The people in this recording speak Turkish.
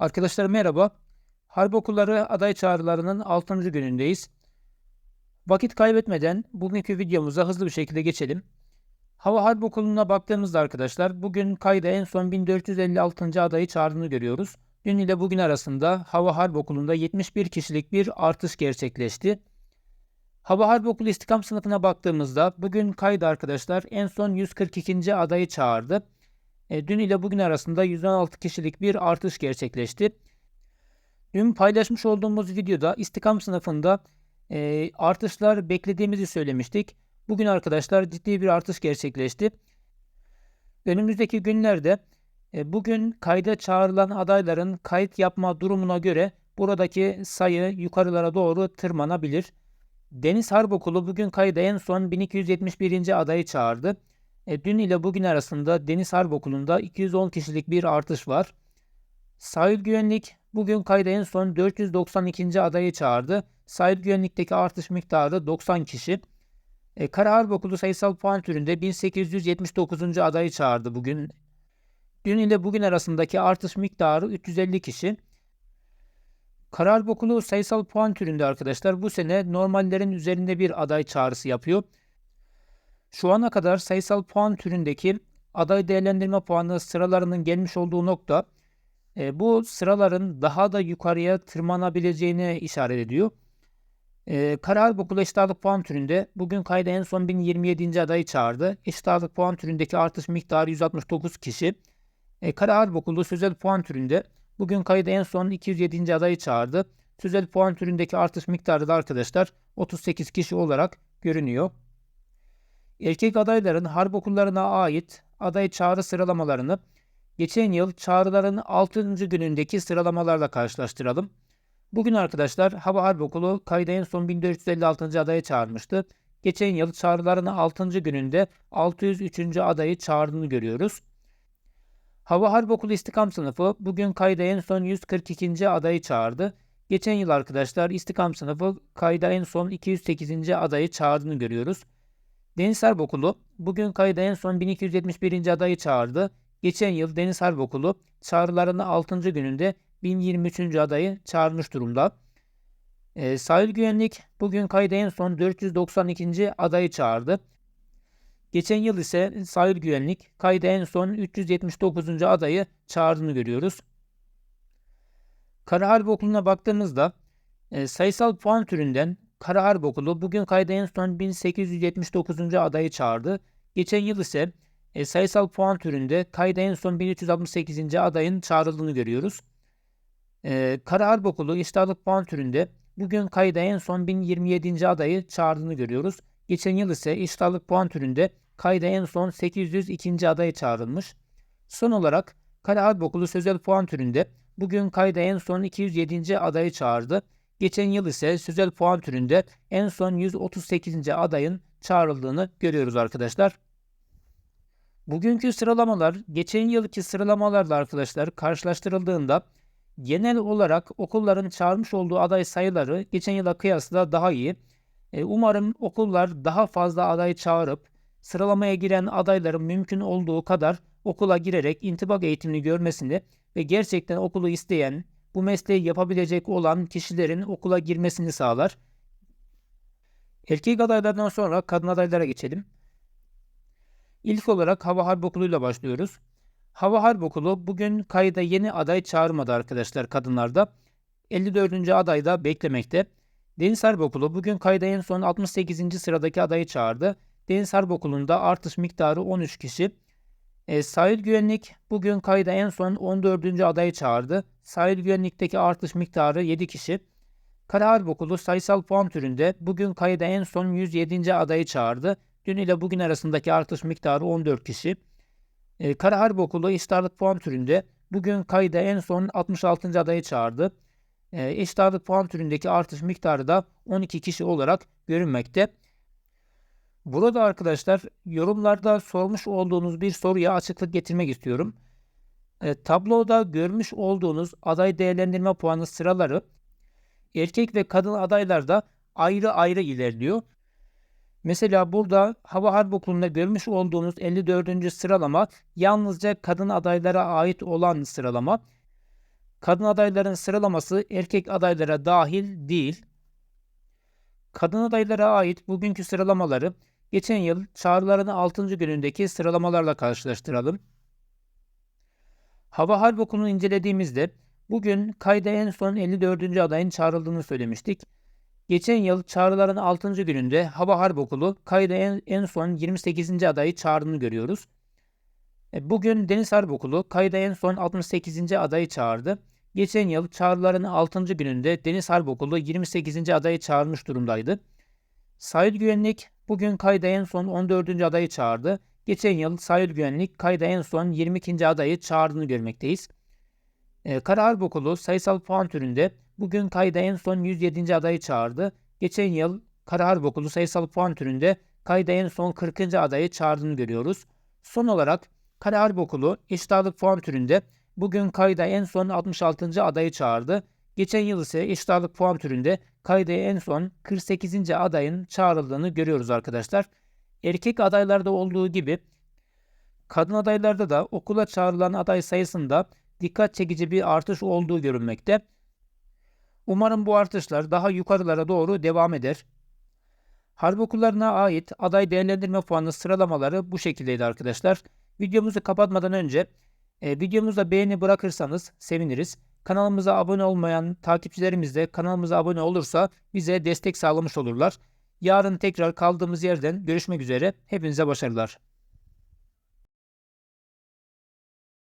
Arkadaşlar merhaba. Harp okulları aday çağrılarının 6. günündeyiz. Vakit kaybetmeden bugünkü videomuza hızlı bir şekilde geçelim. Hava Harp Okulu'na baktığımızda arkadaşlar bugün kayda en son 1456. adayı çağrını görüyoruz. Dün ile bugün arasında Hava Harp Okulu'nda 71 kişilik bir artış gerçekleşti. Hava Harp Okulu istikam sınıfına baktığımızda bugün kayda arkadaşlar en son 142. adayı çağırdı. E, dün ile bugün arasında 116 kişilik bir artış gerçekleşti. Dün paylaşmış olduğumuz videoda istikam sınıfında e, artışlar beklediğimizi söylemiştik. Bugün arkadaşlar ciddi bir artış gerçekleşti. Önümüzdeki günlerde e, bugün kayda çağrılan adayların kayıt yapma durumuna göre buradaki sayı yukarılara doğru tırmanabilir. Deniz Harp Okulu bugün kayda en son 1271. adayı çağırdı. E, dün ile bugün arasında Deniz Harp Okulu'nda 210 kişilik bir artış var. Sahil Güvenlik bugün kayda en son 492. adayı çağırdı. Sahil Güvenlik'teki artış miktarı 90 kişi. E, Kara Harp Okulu sayısal puan türünde 1879. adayı çağırdı bugün. Dün ile bugün arasındaki artış miktarı 350 kişi. Kara Harp Okulu sayısal puan türünde arkadaşlar bu sene normallerin üzerinde bir aday çağrısı yapıyor. Şu ana kadar sayısal puan türündeki aday değerlendirme puanı sıralarının gelmiş olduğu nokta e, bu sıraların daha da yukarıya tırmanabileceğini işaret ediyor. E, Karar Okulu eşit puan türünde bugün kayda en son 1027. adayı çağırdı. Eşit ağırlık puan türündeki artış miktarı 169 kişi. E, Karar Okulu sözel puan türünde bugün kayda en son 207. adayı çağırdı. Sözel puan türündeki artış miktarı da arkadaşlar 38 kişi olarak görünüyor. Erkek adayların harp okullarına ait aday çağrı sıralamalarını geçen yıl çağrıların 6. günündeki sıralamalarla karşılaştıralım. Bugün arkadaşlar Hava Harp Okulu kayda son 1456. adayı çağırmıştı. Geçen yıl çağrıların 6. gününde 603. adayı çağırdığını görüyoruz. Hava Harp Okulu İstikam sınıfı bugün kayda son 142. adayı çağırdı. Geçen yıl arkadaşlar İstikam sınıfı kayda son 208. adayı çağırdığını görüyoruz. Deniz Harp Okulu bugün kayda en son 1271. adayı çağırdı. Geçen yıl Deniz Harp Okulu çağrılarının 6. gününde 1023. adayı çağırmış durumda. E, sahil Güvenlik bugün kayda en son 492. adayı çağırdı. Geçen yıl ise Sahil Güvenlik kayda en son 379. adayı çağırdığını görüyoruz. Kara Harp Okulu'na baktığımızda e, sayısal puan türünden Kara Harp Okulu bugün kayda en son 1879. adayı çağırdı. Geçen yıl ise e, sayısal puan türünde kayda en son 1368. adayın çağrıldığını görüyoruz. E, Kara Harp Okulu iştahlık puan türünde bugün kayda en son 1027. adayı çağırdığını görüyoruz. Geçen yıl ise iştahlık puan türünde kayda en son 802. adayı çağrılmış. Son olarak Kara Harp Okulu sözel puan türünde bugün kayda en son 207. adayı çağırdı. Geçen yıl ise sözel puan türünde en son 138. adayın çağrıldığını görüyoruz arkadaşlar. Bugünkü sıralamalar geçen yılki sıralamalarla arkadaşlar karşılaştırıldığında genel olarak okulların çağırmış olduğu aday sayıları geçen yıla kıyasla daha iyi. E, umarım okullar daha fazla aday çağırıp sıralamaya giren adayların mümkün olduğu kadar okula girerek intibak eğitimini görmesini ve gerçekten okulu isteyen, bu mesleği yapabilecek olan kişilerin okula girmesini sağlar. Erkek adaylardan sonra kadın adaylara geçelim. İlk olarak Hava Harp Okulu ile başlıyoruz. Hava Harp Okulu bugün kayda yeni aday çağırmadı arkadaşlar kadınlarda. 54. adayda beklemekte. Deniz Harp Okulu bugün kayda en son 68. sıradaki adayı çağırdı. Deniz Harp Okulu'nda artış miktarı 13 kişi. E, sahil güvenlik bugün kayda en son 14. adayı çağırdı. Sahil güvenlikteki artış miktarı 7 kişi. Kara Harp Okulu sayısal puan türünde bugün kayda en son 107. adayı çağırdı. Dün ile bugün arasındaki artış miktarı 14 kişi. E, Kara Harp Okulu eşit puan türünde bugün kayda en son 66. adayı çağırdı. E, eşit puan türündeki artış miktarı da 12 kişi olarak görünmekte. Burada arkadaşlar yorumlarda sormuş olduğunuz bir soruya açıklık getirmek istiyorum. E, tabloda görmüş olduğunuz aday değerlendirme puanı sıraları erkek ve kadın adaylarda ayrı ayrı ilerliyor. Mesela burada Hava Harp Okulu'nda görmüş olduğunuz 54. sıralama yalnızca kadın adaylara ait olan sıralama. Kadın adayların sıralaması erkek adaylara dahil değil. Kadın adaylara ait bugünkü sıralamaları geçen yıl çağrıların 6. günündeki sıralamalarla karşılaştıralım. Hava Harp Okulu'nu incelediğimizde bugün kayda en son 54. adayın çağrıldığını söylemiştik. Geçen yıl çağrıların 6. gününde Hava Harp Okulu kayda en, en son 28. adayı çağrını görüyoruz. E, Bugün Deniz Harp Okulu kayda en son 68. adayı çağırdı. Geçen yıl çağrıların 6. gününde Deniz Harp Okulu 28. adayı çağırmış durumdaydı. Sahil Güvenlik bugün kayda en son 14. adayı çağırdı. Geçen yıl Sahil Güvenlik kayda en son 22. adayı çağırdığını görmekteyiz. E, Kara Okulu sayısal puan türünde bugün kayda en son 107. adayı çağırdı. Geçen yıl Kara Harp Okulu sayısal puan türünde kayda en son 40. adayı çağırdığını görüyoruz. Son olarak Kara Harp Okulu eşit puan türünde bugün kayda en son 66. adayı çağırdı. Geçen yıl ise eşit ağırlık puan türünde kayda en son 48. adayın çağrıldığını görüyoruz arkadaşlar. Erkek adaylarda olduğu gibi kadın adaylarda da okula çağrılan aday sayısında dikkat çekici bir artış olduğu görülmekte. Umarım bu artışlar daha yukarılara doğru devam eder. Harp okullarına ait aday değerlendirme puanı sıralamaları bu şekildeydi arkadaşlar. Videomuzu kapatmadan önce e, videomuza beğeni bırakırsanız seviniriz. Kanalımıza abone olmayan takipçilerimiz de kanalımıza abone olursa bize destek sağlamış olurlar. Yarın tekrar kaldığımız yerden görüşmek üzere. Hepinize başarılar.